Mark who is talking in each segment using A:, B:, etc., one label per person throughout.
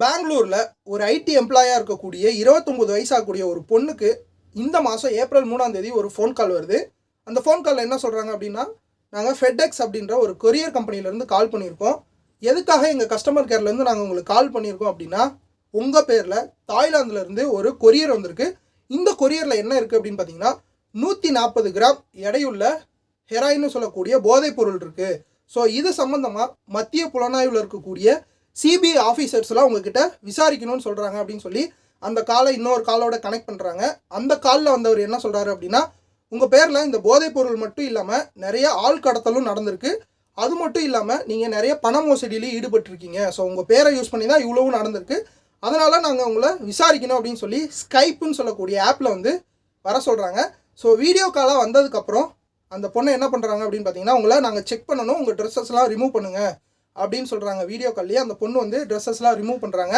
A: பெங்களூரில் ஒரு ஐடி எம்ப்ளாயாக இருக்கக்கூடிய இருபத்தொம்பது வயசாகக்கூடிய ஒரு பொண்ணுக்கு இந்த மாதம் ஏப்ரல் மூணாம் தேதி ஒரு ஃபோன் கால் வருது. அந்த ஃபோன் காலில் என்ன சொல்கிறாங்க அப்படின்னா நாங்கள் ஃபெட்எக்ஸ் அப்படின்ற ஒரு கொரியர் கம்பெனிலேருந்து கால் பண்ணியிருக்கோம். எதுக்காக எங்கள் கஸ்டமர் கேர்லேருந்து நாங்கள் உங்களுக்கு கால் பண்ணியிருக்கோம் அப்படின்னா உங்கள் பேரில் தாய்லாந்துலேருந்து ஒரு கொரியர் வந்திருக்கு. இந்த கொரியரில் என்ன இருக்குது அப்படின்னு பார்த்தீங்கன்னா நூற்றி நாற்பது கிராம் எடையுள்ள ஹெராயின்னு சொல்லக்கூடிய போதைப் பொருள் இருக்குது ஸோ இது சம்மந்தமாக மத்திய புலனாய்வில் இருக்கக்கூடிய சிபிஐ ஆஃபீஸர்ஸ்லாம் உங்ககிட்ட விசாரிக்கணும்னு சொல்கிறாங்க அப்படின்னு சொல்லி அந்த காலை இன்னொரு காலோட கனெக்ட் பண்ணுறாங்க அந்த காலில் வந்தவர் என்ன சொல்கிறாரு அப்படின்னா உங்கள் பேரில் இந்த போதைப் பொருள் மட்டும் இல்லாமல் நிறைய ஆள் கடத்தலும் நடந்திருக்கு. அது மட்டும் இல்லாமல் நீங்கள் நிறைய பண மோசடியிலையும் ஈடுபட்டிருக்கீங்க. ஸோ உங்கள் பேரை யூஸ் பண்ணி தான் இவ்வளவும் நடந்திருக்கு. அதனால் நாங்கள் உங்களை விசாரிக்கணும் அப்படின்னு சொல்லி ஸ்கைப்புன்னு சொல்லக்கூடிய ஆப்பில் வந்து வர சொல்கிறாங்க ஸோ வீடியோ காலாக வந்ததுக்கப்புறம் அந்த பொண்ணை என்ன பண்ணுறாங்க அப்படின்னு பார்த்தீங்கன்னா உங்களை நாங்கள் செக் பண்ணணும். உங்கள் ட்ரெஸ்ஸஸ்லாம் ரிமூவ் பண்ணுங்கள் அப்படின்னு சொல்கிறாங்க வீடியோ கால்லேயே அந்த பொண்ணு வந்து ட்ரெஸ்ஸஸ்லாம் ரிமூவ் பண்ணுறாங்க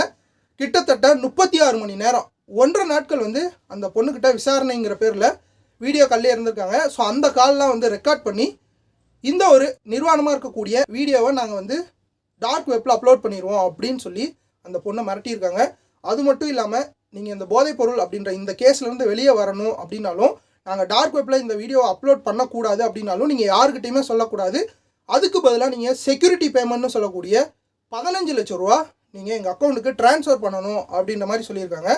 A: கிட்டத்தட்ட முப்பத்தி ஆறு மணி நேரம். ஒன்றரை நாட்கள் வந்து அந்த பொண்ணுக்கிட்ட விசாரணைங்கிற பேரில் வீடியோ கால்லே இருந்திருக்காங்க. ஸோ அந்த கால்லாம் வந்து ரெக்கார்ட் பண்ணி இந்த ஒரு நிர்வாணமாக இருக்கக்கூடிய வீடியோவை நாங்கள் வந்து டார்க் வெப்பில் அப்லோட் பண்ணிடுவோம் அப்படின்னு சொல்லி அந்த பொண்ணை மிரட்டியிருக்காங்க. அது மட்டும் இல்லாமல் நீங்கள் இந்த போதைப் பொருள் அப்படின்ற இந்த கேஸ்லேருந்து வெளியே வரணும் அப்படின்னாலும் நாங்கள் டார்க் வெப்பில் இந்த வீடியோவை அப்லோட் பண்ணக்கூடாது அப்படின்னாலும் நீங்கள் யாருக்கிட்டையுமே சொல்லக்கூடாது. அதுக்கு பதிலாக நீங்கள் செக்யூரிட்டி பேமெண்ட்னு சொல்லக்கூடிய பதினஞ்சு லட்ச ரூபா நீங்கள் எங்கள் அக்கௌண்ட்டுக்கு ட்ரான்ஸ்ஃபர் பண்ணணும் அப்படின்ற மாதிரி சொல்லியிருக்காங்க.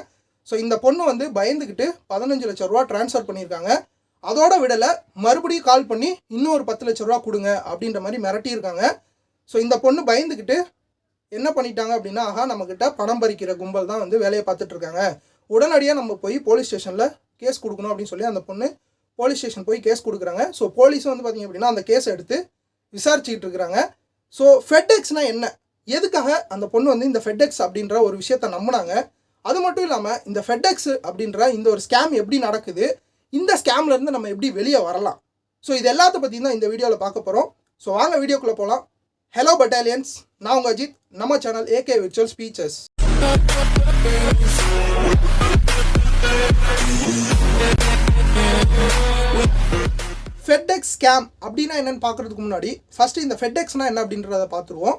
A: ஸோ இந்த பொண்ணு வந்து பயந்துக்கிட்டு பதினஞ்சு லட்ச ரூபா ட்ரான்ஸ்ஃபர் பண்ணியிருக்காங்க. அதோட விடலை மறுபடியும் கால் பண்ணி இன்னும் ஒரு பத்து லட்ச ரூபா கொடுங்க அப்படின்ற மாதிரி மிரட்டியிருக்காங்க. ஸோ இந்த பொண்ணு பயந்துக்கிட்டு என்ன பண்ணிட்டாங்க அப்படின்னா ஆஹா நம்மக்கிட்ட பணம் பறிக்கிற கும்பல் தான் வந்து வேலையை பார்த்துட்ருக்காங்க உடனடியாக நம்ம போய் போலீஸ் ஸ்டேஷனில் கேஸ் கொடுக்கணும் அப்படின்னு சொல்லி அந்த பொண்ணு போலீஸ் ஸ்டேஷன் போய் கேஸ் கொடுக்குறாங்க. ஸோ போலீஸும் வந்து பார்த்திங்க அப்படின்னா அந்த கேஸை எடுத்து விசாரிச்சுக்கிட்டு இருக்கிறாங்க ஸோ ஃபெட்எக்ஸ்னால் என்ன? எதுக்காக அந்த பொண்ணு வந்து இந்த ஃபெட்எக்ஸ் அப்படின்ற ஒரு விஷயத்த நம்பினாங்க? அது மட்டும் இல்லாமல் இந்த ஃபெட்எக்ஸ் அப்படின்ற இந்த ஒரு ஸ்கேம் எப்படி நடக்குது? இந்த ஸ்கேம்லேருந்து நம்ம எப்படி வெளியே வரலாம்? ஸோ இது எல்லாத்த பற்றி தான் இந்த வீடியோவில் பார்க்க போகிறோம் ஸோ வாங்க வீடியோக்குள்ளே போகலாம் ஹலோ பட்டாலியன்ஸ் நான் உங்கள் அஜித். நம்ம channel AK virtual speeches FedEx scam அப்படின்னா என்னென்னு பார்க்குறதுக்கு முன்னாடி ஃபஸ்ட்டு இந்த ஃபெட்எக்ஸ்னால் என்ன அப்படின்றத பார்த்துருவோம்.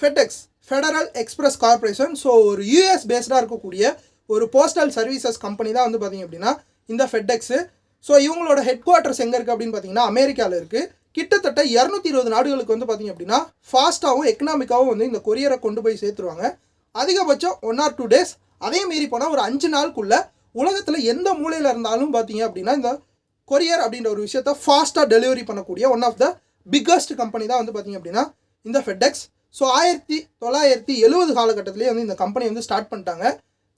A: FedEx federal express corporation so ஒரு யூஎஸ் பேஸ்டாக இருக்கக்கூடிய ஒரு போஸ்டல் சர்வீசஸ் கம்பெனி தான் வந்து பார்த்திங்க அப்படின்னா இந்த ஃபெட்எக்ஸு ஸோ இவங்களோட ஹெட் குவார்ட்டர்ஸ் எங்கே இருக்குது அப்படின்னு பார்த்தீங்கன்னா அமெரிக்காவில் இருக்குது கிட்டத்தட்ட இரநூத்தி இருபது நாடுகளுக்கு வந்து பார்த்திங்க அப்படின்னா ஃபாஸ்ட்டாகவும் எக்கனாமிக்காகவும் வந்து இந்த கொரியரை கொண்டு போய் சேர்த்துருவாங்க. அதிகபட்சம் ஒன் ஆர் டூ டேஸ் அதே மீறி போனால் ஒரு அஞ்சு நாளுக்குள்ளே உலகத்தில் எந்த மூலையில் இருந்தாலும் பார்த்தீங்க அப்படின்னா இந்த கொரியர் அப்படின்ற ஒரு விஷயத்த ஃபாஸ்ட்டாக டெலிவரி பண்ணக்கூடிய one of the biggest company தான் வந்து பார்த்திங்க அப்படின்னா இந்த ஃபெட்எக்ஸ் ஸோ ஆயிரத்தி தொள்ளாயிரத்தி எழுபது காலகட்டத்திலேயே வந்து இந்த கம்பெனி வந்து ஸ்டார்ட் பண்ணிட்டாங்க.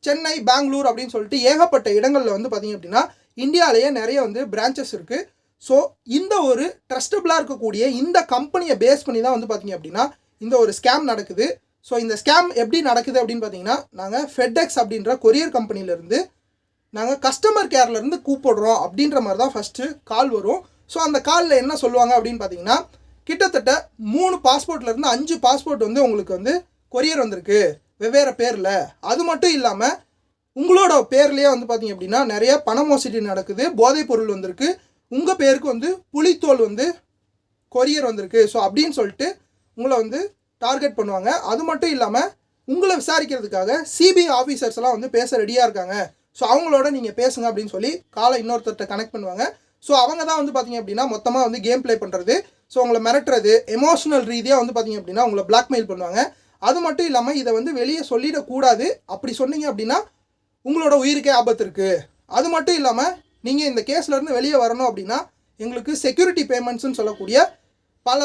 A: சென்னை பெங்களூர் அப்படின்னு சொல்லிட்டு ஏகப்பட்ட இடங்களில் வந்து பார்த்திங்க அப்படின்னா இந்தியாவிலேயே நிறைய வந்து பிரான்ச்சஸ் இருக்குது ஸோ இந்த ஒரு ட்ரஸ்டபுளாக இருக்கக்கூடிய இந்த கம்பெனியை பேஸ் பண்ணி தான் வந்து பார்த்திங்க அப்படின்னா இந்த ஒரு ஸ்கேம் நடக்குது. ஸோ இந்த ஸ்கேம் எப்படி நடக்குது அப்படின்னு பார்த்தீங்கன்னா நாங்கள் ஃபெட்எக்ஸ் அப்படின்ற கொரியர் கம்பெனிலேருந்து நாங்கள் கஸ்டமர் கேர்லேருந்து கூப்பிடுறோம் அப்படின்ற மாதிரி தான் ஃபஸ்ட்டு கால் வரும். ஸோ அந்த காலில் என்ன சொல்லுவாங்க அப்படின்னு பார்த்தீங்கன்னா கிட்டத்தட்ட மூணு பாஸ்போர்ட்லேருந்து அஞ்சு பாஸ்போர்ட் வந்து உங்களுக்கு வந்து கொரியர் வந்திருக்கு. வெவ்வேறு பேரில். அது மட்டும் இல்லாமல் உங்களோட பேர்லேயே வந்து பார்த்தீங்க அப்படின்னா நிறைய பண மோசடி நடக்குது போதைப் பொருள் வந்திருக்கு. உங்கள் பேருக்கு வந்து புலித்தோல் வந்து கொரியர் வந்திருக்கு. ஸோ அப்படின்னு சொல்லிட்டு உங்களை வந்து டார்கெட் பண்ணுவாங்க. அது மட்டும் இல்லாமல் உங்களை விசாரிக்கிறதுக்காக சிபிஐ ஆஃபீஸர்ஸ்லாம் வந்து பேச ரெடியாக இருக்காங்க. ஸோ அவங்களோட நீங்கள் பேசுங்க அப்படின்னு சொல்லி காலை இன்னொருத்தர்கிட்ட கனெக்ட் பண்ணுவாங்க. ஸோ அவங்க தான் வந்து பார்த்தீங்க அப்படின்னா மொத்தமாக வந்து கேம் ப்ளே பண்ணுறது ஸோ உங்களை மிரட்டுறது எமோஷனல் ரீதியாக வந்து பார்த்தீங்க அப்படின்னா உங்களை பிளாக்மெயில் பண்ணுவாங்க. அது மட்டும் இல்லாமல் இதை வந்து வெளியே சொல்லிடக்கூடாது. அப்படி சொன்னீங்க அப்படின்னா உங்களோட உயிருக்கே ஆபத்து இருக்குது அது மட்டும் இல்லாமல் நீங்கள் இந்த கேஸ்லேருந்து வெளியே வரணும் அப்படின்னா எங்களுக்கு செக்யூரிட்டி பேமெண்ட்ஸ்னு சொல்லக்கூடிய பல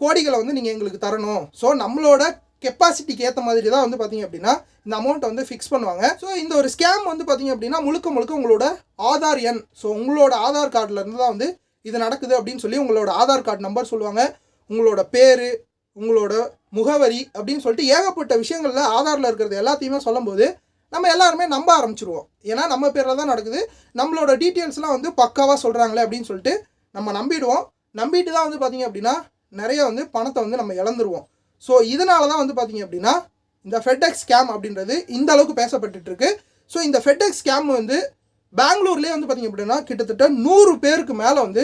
A: கோடிகளை வந்து நீங்கள் எங்களுக்கு தரணும். ஸோ நம்மளோட கெப்பாசிட்டிக்கு ஏற்ற மாதிரி தான் வந்து பார்த்தீங்க அப்படின்னா இந்த அமௌண்ட்டை வந்து ஃபிக்ஸ் பண்ணுவாங்க. ஸோ இந்த ஒரு ஸ்கேம் வந்து பார்த்தீங்க அப்படின்னா முழுக்க முழுக்க உங்களோட ஆதார் எண் ஸோ உங்களோட ஆதார் கார்டிலேருந்து தான் வந்து இது நடக்குது அப்படின்னு சொல்லி உங்களோட ஆதார் கார்டு நம்பர் சொல்லுவாங்க. உங்களோட பேர் உங்களோட முகவரி அப்படின்னு சொல்லிட்டு ஏகப்பட்ட விஷயங்களில் ஆதாரில் இருக்கிறது எல்லாத்தையுமே சொல்லும்போது நம்ம எல்லாருமே நம்ப ஆரம்பிச்சிருவோம். ஏன்னா நம்ம பேரில் தான் நடக்குது. நம்மளோட டீட்டெயில்ஸ்லாம் வந்து பக்காவாக சொல்கிறாங்களே அப்படின்னு சொல்லிட்டு நம்ம நம்பிடுவோம். நம்பிட்டு தான் வந்து பார்த்திங்க அப்படின்னா நிறைய வந்து பணத்தை வந்து நம்ம இழந்துருவோம். ஸோ இதனால தான் வந்து பார்த்திங்க அப்படின்னா இந்த ஃபெட்எக்ஸ் ஸ்கேம் அப்படின்றது இந்த அளவுக்கு பேசப்பட்டுருக்கு ஸோ இந்த ஃபெட்எக்ஸ் ஸ்கேம் வந்து பெங்களூர்லேயே வந்து பார்த்திங்க அப்படின்னா கிட்டத்தட்ட நூறு பேருக்கு மேலே வந்து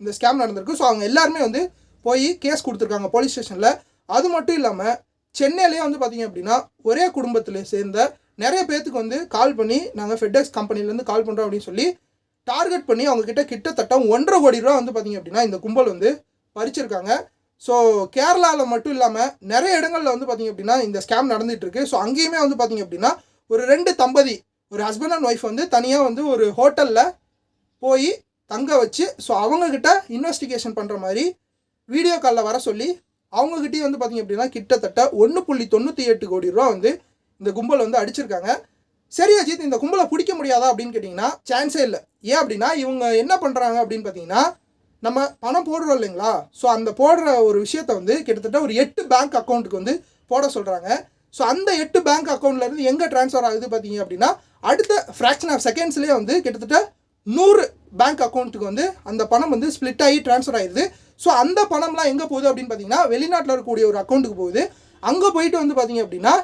A: இந்த ஸ்கேம் நடந்திருக்கு. ஸோ அவங்க எல்லாருமே வந்து போய் கேஸ் கொடுத்துருக்காங்க போலீஸ் ஸ்டேஷனில். அது மட்டும் இல்லாமல் சென்னையிலேயே வந்து பார்த்தீங்க அப்படின்னா ஒரே குடும்பத்தில் சேர்ந்த நிறைய பேர்த்துக்கு வந்து கால் பண்ணி நாங்கள் ஃபெட்எக்ஸ் கம்பெனிலேருந்து கால் பண்ணுறோம் அப்படின்னு சொல்லி டார்கெட் பண்ணி அவங்கக்கிட்ட கிட்டத்தட்ட ஒன்றரை கோடி ரூபா வந்து பார்த்தீங்க அப்படின்னா இந்த கும்பல் வந்து பறிச்சிருக்காங்க. ஸோ கேரளாவில் மட்டும் இல்லாமல் நிறைய இடங்களில் வந்து பார்த்தீங்க அப்படின்னா இந்த ஸ்கேம் நடந்துகிட்ருக்கு ஸோ அங்கேயுமே வந்து பார்த்திங்க அப்படின்னா ஒரு ரெண்டு தம்பதி ஒரு ஹஸ்பண்ட் அண்ட் ஒய்ஃப் வந்து தனியாக வந்து ஒரு ஹோட்டலில் போய் தங்க வச்சு ஸோ அவங்கக்கிட்ட இன்வெஸ்டிகேஷன் பண்ணுற மாதிரி வீடியோ காலில் வர சொல்லி அவங்கக்கிட்டேயும் வந்து பார்த்தீங்க அப்படின்னா கிட்டத்தட்ட ஒன்று புள்ளி தொண்ணூற்றி எட்டு கோடி ரூபா வந்து இந்த கும்பல் வந்து அடிச்சிருக்காங்க. சரி அஜித் இந்த கும்பலை பிடிக்க முடியாதா அப்படின்னு கேட்டிங்கன்னா சான்ஸே இல்லை. ஏன் அப்படின்னா இவங்க என்ன பண்ணுறாங்க அப்படின்னு பார்த்தீங்கன்னா நம்ம பணம் போடுறோம் இல்லைங்களா? ஸோ அந்த போடுற ஒரு விஷயத்த வந்து கிட்டத்தட்ட ஒரு எட்டு பேங்க் அக்கௌண்ட்டுக்கு வந்து போட சொல்கிறாங்க ஸோ அந்த எட்டு பேங்க் அக்கௌண்ட்லேருந்து எங்கே ட்ரான்ஸ்ஃபர் ஆகுது பார்த்தீங்க அப்படின்னா அடுத்த ஃப்ராக்ஷன் ஆஃப் செகண்ட்ஸ்லேயே வந்து கிட்டத்தட்ட நூறு பேங்க் அக்கௌண்ட்டுக்கு வந்து அந்த பணம் வந்து ஸ்ப்ளிட் ஆகி ட்ரான்ஸ்ஃபர் ஆயிடுது ஸோ அந்த பணம்லாம் எங்கே போகுது அப்படின்னு பார்த்தீங்கன்னா வெளிநாட்டில் இருக்கக்கூடிய ஒரு அக்கௌண்ட்டுக்கு போகுது. அங்கே போயிட்டு வந்து பார்த்தீங்க அப்படின்னா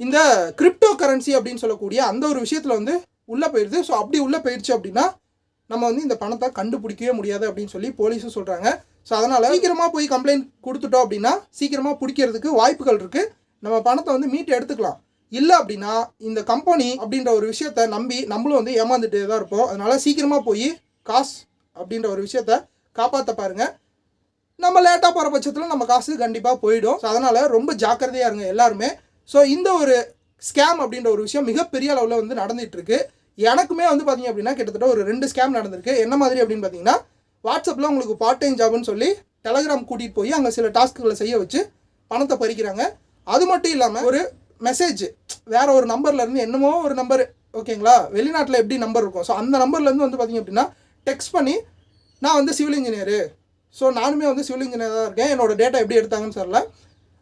A: இந்த கிரிப்டோ கரன்சி அப்படின்னு சொல்லக்கூடிய அந்த ஒரு விஷயத்தில் வந்து உள்ளே போயிடுது ஸோ அப்படி உள்ளே போயிடுச்சு அப்படின்னா நம்ம வந்து இந்த பணத்தை கண்டுபிடிக்கவே முடியாது அப்படின்னு சொல்லி போலீஸும் சொல்கிறாங்க ஸோ அதனால் சீக்கிரமாக போய் கம்ப்ளைண்ட் கொடுத்துட்டோம் அப்படின்னா சீக்கிரமாக பிடிக்கிறதுக்கு வாய்ப்புகள் இருக்குது நம்ம பணத்தை வந்து மீட்டு எடுத்துக்கலாம். இல்லை அப்படின்னா இந்த கம்பெனி அப்படின்ற ஒரு விஷயத்த நம்பி நம்மளும் வந்து ஏமாந்துட்டே தான் இருப்போம். அதனால் சீக்கிரமாக போய் காசு அப்படின்ற ஒரு விஷயத்த காப்பாற்ற பாருங்கள் நம்ம லேட்டாக போகிற பட்சத்தில் நம்ம காசு கண்டிப்பாக போயிடும். ஸோ அதனால் ரொம்ப ஜாக்கிரதையாக இருங்க எல்லாருமே. ஸோ இந்த ஒரு ஸ்கேம் அப்படின்ற ஒரு விஷயம் மிகப்பெரிய அளவில் வந்து நடந்துகிட்ருக்கு எனக்குமே வந்து பார்த்தீங்க அப்படின்னா கிட்டத்தட்ட ஒரு ரெண்டு ஸ்கேம் நடந்திருக்கு. என்ன மாதிரி அப்படின்னு பார்த்தீங்கன்னா வாட்ஸ்அப்பில் உங்களுக்கு பார்ட் டைம் ஜாப்னு சொல்லி டெலகிராம் கூட்டிகிட்டு போய் அங்கே சில டாஸ்க்குகளை செய்ய வச்சு பணத்தை பறிக்கிறாங்க. அது மட்டும் இல்லாமல் ஒரு மெசேஜ் வேற ஒரு நம்பர்லேருந்து என்னமோ ஒரு நம்பர் ஓகேங்களா வெளிநாட்டில் எப்படி நம்பர் இருக்கும்? ஸோ அந்த நம்பர்லேருந்து வந்து பார்த்தீங்க அப்படின்னா டெக்ஸ்ட் பண்ணி நான் வந்து சிவில் இன்ஜினியரு ஸோ நானுமே வந்து சிவில் இன்ஜினியர் தான் இருக்கேன். என்னோட டேட்டா எப்படி எடுத்தாங்கன்னு தெரில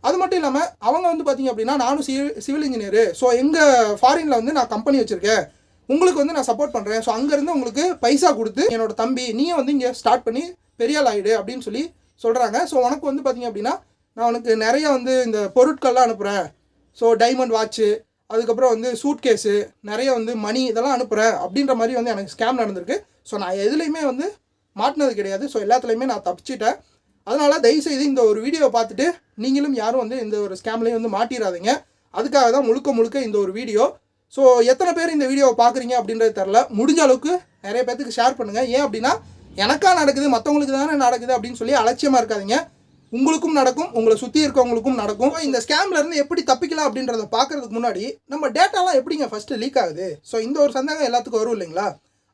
A: அது மட்டும் இல்லாமல் அவங்க வந்து பார்த்தீங்க அப்படின்னா நானும் சிவில் சிவில் இன்ஜினியரு ஸோ எங்கள் ஃபாரினில் வந்து நான் கம்பெனி வச்சுருக்கேன். உங்களுக்கு வந்து நான் சப்போர்ட் பண்ணுறேன் ஸோ அங்கேருந்து உங்களுக்கு பைசா கொடுத்து என்னோட தம்பி நீயும் வந்து இங்கே ஸ்டார்ட் பண்ணி பெரிய ஆள் ஆயிடு அப்படின்னு சொல்லி சொல்கிறாங்க ஸோ உனக்கு வந்து பார்த்தீங்க அப்படின்னா நான் உனக்கு நிறைய வந்து இந்த பொருட்கள்லாம் அனுப்புகிறேன் ஸோ டைமண்ட் வாட்ச்சு அதுக்கப்புறம் வந்து சூட் கேஸு நிறைய வந்து மணி இதெல்லாம் அனுப்புகிறேன் அப்படின்ற மாதிரி வந்து எனக்கு ஸ்கேம் நடந்திருக்கு. ஸோ நான் எதுலேயுமே வந்து மாட்டினது கிடையாது. ஸோ எல்லாத்துலேயுமே நான் தப்பிச்சிட்டேன். அதனால் தயவுசெய்து இந்த ஒரு வீடியோவை பார்த்துட்டு நீங்களும் யாரும் வந்து இந்த ஒரு ஸ்கேம்லேயும் வந்து மாட்டிடாதீங்க அதுக்காக தான் முழுக்க முழுக்க இந்த ஒரு வீடியோ ஸோ எத்தனை பேர் இந்த வீடியோவை பார்க்குறீங்க அப்படின்றது தெரில முடிஞ்ச அளவுக்கு நிறைய பேர்த்துக்கு ஷேர் பண்ணுங்கள் ஏன் அப்படின்னா எனக்கா நடக்குது மற்றவங்களுக்கு தானே நடக்குது அப்படின்னு சொல்லி அலட்சியமாக இருக்காதீங்க. உங்களுக்கும் நடக்கும் உங்களை சுற்றி இருக்கவங்களுக்கும் நடக்கும். இந்த ஸ்கேம்லேருந்து எப்படி தப்பிக்கலாம் அப்படின்றத பார்க்கறதுக்கு முன்னாடி நம்ம டேட்டாலாம் எப்படிங்க ஃபஸ்ட்டு லீக் ஆகுது? ஸோ இந்த ஒரு சந்தேகம் எல்லாத்துக்கும் வரும் இல்லைங்களா?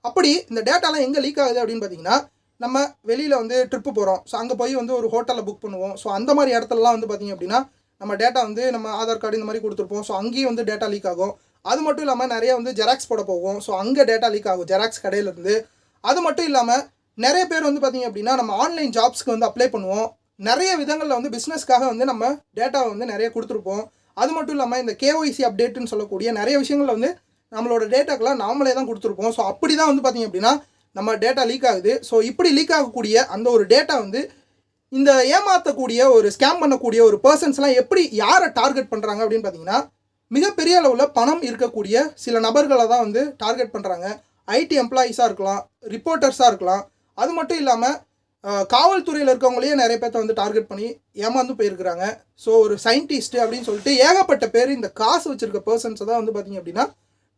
A: அப்படி இந்த டேட்டாலாம் எங்கே லீக் ஆகுது அப்படின்னு பார்த்தீங்கன்னா நம்ம வெளியில் வந்து ட்ரிப்பு போகிறோம் ஸோ அங்கே போய் வந்து ஒரு ஹோட்டலில் புக் பண்ணுவோம். ஸோ அந்த மாதிரி இடத்துலலாம் வந்து பார்த்தீங்க அப்படின்னா நம்ம டேட்டா வந்து நம்ம ஆதார் கார்டு இந்த மாதிரி கொடுத்துருப்போம். ஸோ அங்கேயும் வந்து டேட்டா லீக் ஆகும். அது மட்டும் இல்லாமல் நிறைய வந்து ஜெராக்ஸ் போட போகும். ஸோ அங்கே டேட்டா லீக் ஆகும். ஜெராக்ஸ் கடையிலேருந்து. அது மட்டும் இல்லாமல் நிறைய பேர் வந்து பார்த்தீங்க அப்படின்னா நம்ம ஆன்லைன் ஜாப்ஸ்க்கு வந்து அப்ளை பண்ணுவோம். நிறைய விதங்களில் வந்து பிஸ்னஸ்க்காக வந்து நம்ம டேட்டாவை வந்து நிறைய கொடுத்துருப்போம். அது மட்டும் இல்லாமல் இந்த கேஒய்சி அப்டேட்டுன்னு சொல்லக்கூடிய நிறைய விஷயங்களில் வந்து நம்மளோட டேட்டாக்கெல்லாம் நாமளே தான் கொடுத்துருப்போம். ஸோ அப்படி தான் வந்து பார்த்தீங்க அப்படின்னா நம்ம டேட்டா லீக் ஆகுது. ஸோ இப்படி லீக் ஆகக்கூடிய அந்த ஒரு டேட்டா வந்து இந்த ஏமாற்றக்கூடிய ஒரு ஸ்கேம் பண்ணக்கூடிய ஒரு பர்சன்ஸ்லாம் எப்படி யாரை டார்கெட் பண்ணுறாங்க அப்படின்னு பார்த்தீங்கன்னா மிகப்பெரிய அளவில் பணம் இருக்கக்கூடிய சில நபர்களை தான் வந்து டார்கெட் பண்ணுறாங்க ஐடி எம்ப்ளாயீஸாக இருக்கலாம் ரிப்போர்ட்டர்ஸாக இருக்கலாம். அது மட்டும் இல்லாமல் காவல்துறையில் இருக்கவங்களையே நிறைய பேர்த்த வந்து டார்கெட் பண்ணி ஏமாந்து போயிருக்கிறாங்க. ஸோ ஒரு சயின்டிஸ்ட் அப்படின்னு சொல்லிட்டு ஏகப்பட்ட பேர் இந்த காசு வச்சுருக்க பர்சன்ஸை தான் வந்து பார்த்திங்க அப்படின்னா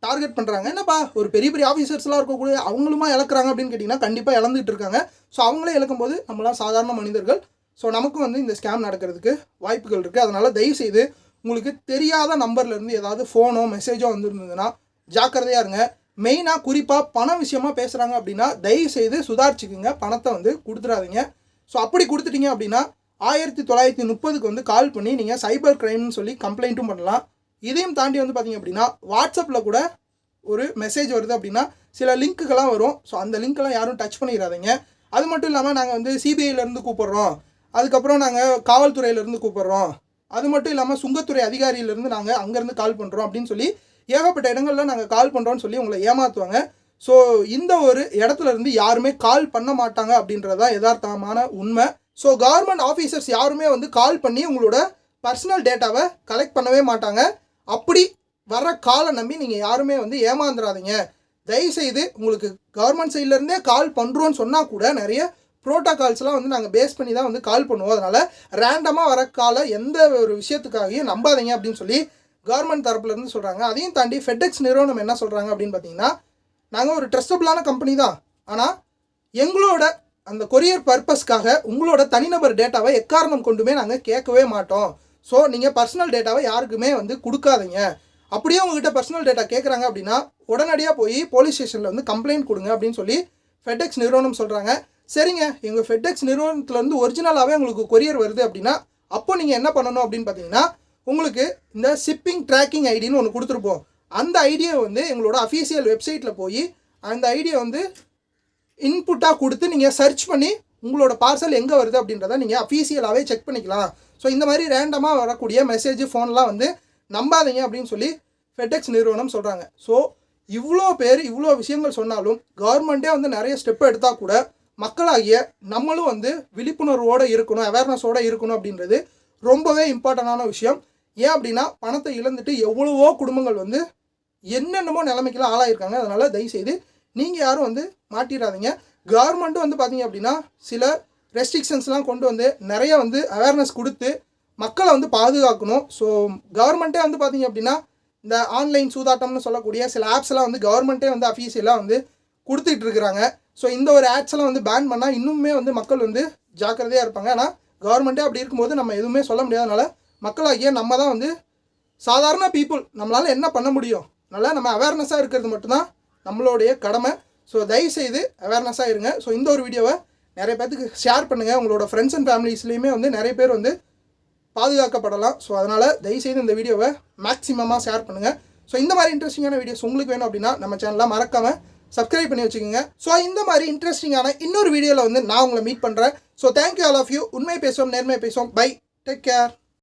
A: டார்கெட் பண்ணுறாங்க என்னப்பா ஒரு பெரிய பெரிய ஆஃபீஸர்ஸ்லாம் இருக்கக்கூடிய அவங்களுமா இழக்கிறாங்க அப்படின்னு கேட்டிங்கன்னா கண்டிப்பாக இழந்துட்டு இருக்காங்க. ஸோ அவங்களே இழக்கும்போது நம்மளாம் சாதாரண மனிதர்கள். ஸோ நமக்கும் வந்து இந்த ஸ்கேம் நடக்கிறதுக்கு வாய்ப்புகள் இருக்குது அதனால் தயவுசெய்து உங்களுக்கு தெரியாத நம்பர்லேருந்து ஏதாவது ஃபோனோ மெசேஜோ வந்துருந்ததுன்னா ஜாக்கிரதையாக இருங்க. மெயினாக குறிப்பாக பணம் விஷயமா பேசுகிறாங்க அப்படின்னா தயவுசெய்து சுதாரிச்சுக்குங்க. பணத்தை வந்து கொடுத்துடாதீங்க. ஸோ அப்படி கொடுத்துட்டீங்க அப்படின்னா ஆயிரத்தி தொள்ளாயிரத்தி முப்பதுக்கு வந்து கால் பண்ணி நீங்கள் சைபர் கிரைம்னு சொல்லி கம்ப்ளைண்ட்டும் பண்ணலாம். இதையும் தாண்டி வந்து பார்த்தீங்க அப்படின்னா வாட்ஸ்அப்பில் கூட ஒரு மெசேஜ் வருது அப்படின்னா சில லிங்க்குகள்லாம் வரும். ஸோ அந்த லிங்க்கெல்லாம் யாரும் டச் பண்ணிடாதீங்க. அது மட்டும் இல்லாமல் நாங்கள் வந்து சிபிஐலேருந்து கூப்பிட்றோம். அதுக்கப்புறம் நாங்கள் காவல்துறையிலேருந்து கூப்பிட்றோம். அது மட்டும் இல்லாமல் சுங்கத்துறை அதிகாரியிலேருந்து நாங்கள் அங்கேருந்து கால் பண்ணுறோம் அப்படின்னு சொல்லி ஏகப்பட்ட இடங்களில் நாங்கள் கால் பண்ணுறோம்னு சொல்லி உங்களை ஏமாற்றுவாங்க ஸோ இந்த ஒரு இடத்துல இருந்து யாருமே கால் பண்ண மாட்டாங்க அப்படின்றதா யதார்த்தமான உண்மை. ஸோ கவர்மெண்ட் ஆஃபீஸர்ஸ் யாருமே வந்து கால் பண்ணி உங்களோட பர்சனல் டேட்டாவை கலெக்ட் பண்ணவே மாட்டாங்க. அப்படி வர்ற காலை நம்பி நீங்கள் யாருமே வந்து ஏமாந்துடாதீங்க தயவுசெய்து உங்களுக்கு கவர்மெண்ட் சைட்லேருந்தே கால் பண்ணுறோன்னு சொன்னால் கூட நிறைய ப்ரோட்டோகால்ஸ்லாம் வந்து நாங்கள் பேஸ் பண்ணி தான் வந்து கால் பண்ணுவோம். அதனால் ரேண்டமாக வர காலை எந்த ஒரு விஷயத்துக்காகவும் நம்பாதீங்க அப்படின்னு சொல்லி கவர்மெண்ட் தரப்புலேருந்து சொல்கிறாங்க அதையும் தாண்டி ஃபெட்எக்ஸ் நிறுவனம் என்ன சொல்கிறாங்க அப்படின்னு பார்த்தீங்கன்னா நாங்கள் ஒரு ட்ரஸ்டபுளான கம்பெனி தான். ஆனால் எங்களோட அந்த கொரியர் பர்பஸ்க்காக உங்களோட தனிநபர் டேட்டாவை எக்காரணம் கொண்டுமே நாங்கள் கேட்கவே மாட்டோம். ஸோ நீங்கள் பர்சனல் டேட்டாவை யாருக்குமே வந்து கொடுக்காதீங்க. அப்படியே உங்ககிட்ட பர்சனல் டேட்டா கேட்குறாங்க அப்படின்னா உடனடியாக போய் போலீஸ் ஸ்டேஷனில் வந்து கம்ப்ளைண்ட் கொடுங்க அப்படின்னு சொல்லி ஃபெட்எக்ஸ் நிறுவனம் சொல்கிறாங்க சரிங்க எங்கள் ஃபெட்எக்ஸ் நிறுவனத்துலேருந்து ஒரிஜினலாகவே உங்களுக்கு கொரியர் வருது அப்படின்னா அப்போ நீங்கள் என்ன பண்ணணும் அப்படின்னு பார்த்தீங்கன்னா உங்களுக்கு இந்த ஷிப்பிங் ட்ராக்கிங் ஐடின்னு ஒன்று கொடுத்துருப்போம். அந்த ஐடியை வந்து எங்களோட அஃபீஷியல் வெப்சைட்டில் போய் அந்த ஐடியை வந்து இன்புட்டாக கொடுத்து நீங்கள் சர்ச் பண்ணி உங்களோட பார்சல் எங்கே வருது அப்படின்றத நீங்கள் அஃபீஷியலாகவே செக் பண்ணிக்கலாம். ஸோ இந்த மாதிரி ரேண்டமாக வரக்கூடிய மெசேஜ் ஃபோன்லாம் வந்து நம்பாதீங்க அப்படின்னு சொல்லி ஃபெடெக்ஸ் நிறுவனம் சொல்கிறாங்க ஸோ இவ்வளோ பேர் இவ்வளோ விஷயங்கள் சொன்னாலும் கவர்மெண்ட்டே வந்து நிறைய ஸ்டெப் எடுத்தால் கூட மக்களாகிய நம்மளும் வந்து விழிப்புணர்வோடு இருக்கணும் அவேர்னஸோடு இருக்கணும் அப்படின்றது ரொம்பவே இம்பார்ட்டண்டான விஷயம். ஏன் அப்படின்னா பணத்தை இழந்துட்டு எவ்வளவோ குடும்பங்கள் வந்து என்னென்னமோ நிலைமைக்கெல்லாம் ஆளாயிருக்காங்க. அதனால் தயவுசெய்து நீங்கள் யாரும் வந்து மாட்டிடாதீங்க. கவர்மெண்ட்டும் வந்து பார்த்தீங்க அப்படின்னா சில ரெஸ்ட்ரிக்ஷன்ஸ்லாம் கொண்டு வந்து நிறைய வந்து அவேர்னஸ் கொடுத்து மக்களை வந்து பாதுகாக்கணும். ஸோ கவர்மெண்ட்டே வந்து பார்த்தீங்க அப்படின்னா இந்த ஆன்லைன் சூதாட்டம்னு சொல்லக்கூடிய சில ஆப்ஸ்லாம் வந்து கவர்மெண்ட்டே வந்து அஃபீஷியலாக வந்து கொடுத்துட்டு இருக்கிறாங்க ஸோ இந்த ஒரு ஆட்ஸ் எல்லாம் வந்து பேன் பண்ணால் இன்னுமே வந்து மக்கள் வந்து ஜாக்கிரதையாக இருப்பாங்க. ஆனால் கவர்மெண்ட்டே அப்படி இருக்கும்போது நம்ம எதுவுமே சொல்ல முடியாதனால மக்களாகிய நம்ம தான் வந்து சாதாரண பீப்புள் நம்மளால் என்ன பண்ண முடியும்? நல்லா நம்ம அவேர்னஸாக இருக்கிறது மட்டும்தான் நம்மளுடைய கடமை. ஸோ தயவுசெய்து அவேர்னஸாக இருங்க. ஸோ இந்த ஒரு வீடியோவை நிறைய பேர்த்துக்கு ஷேர் பண்ணுங்கள் உங்களோட ஃப்ரெண்ட்ஸ் அண்ட் ஃபேமிலிஸ்லேயுமே வந்து நிறைய பேர் வந்து பாதுகாக்கப்படலாம். ஸோ அதனால் தயவுசெய்து இந்த வீடியோவை மேக்ஸிமமாக ஷேர் பண்ணுங்கள் ஸோ இந்த மாதிரி இன்ட்ரெஸ்டிங்கான வீடியோஸ் உங்களுக்கு வேணும் அப்படின்னா நம்ம சேனலில் மறக்காமல் சப்ஸ்கிரைப் பண்ணி வச்சுக்கோங்க. ஸோ இந்த மாதிரி இன்ட்ரெஸ்டிங்கான இன்னொரு வீடியோவில் வந்து நான் உங்களை மீட் பண்ணுறேன் so thank you all of you உண்மை பேசுவோம் நேர்மை பேசுவோம். Bye take care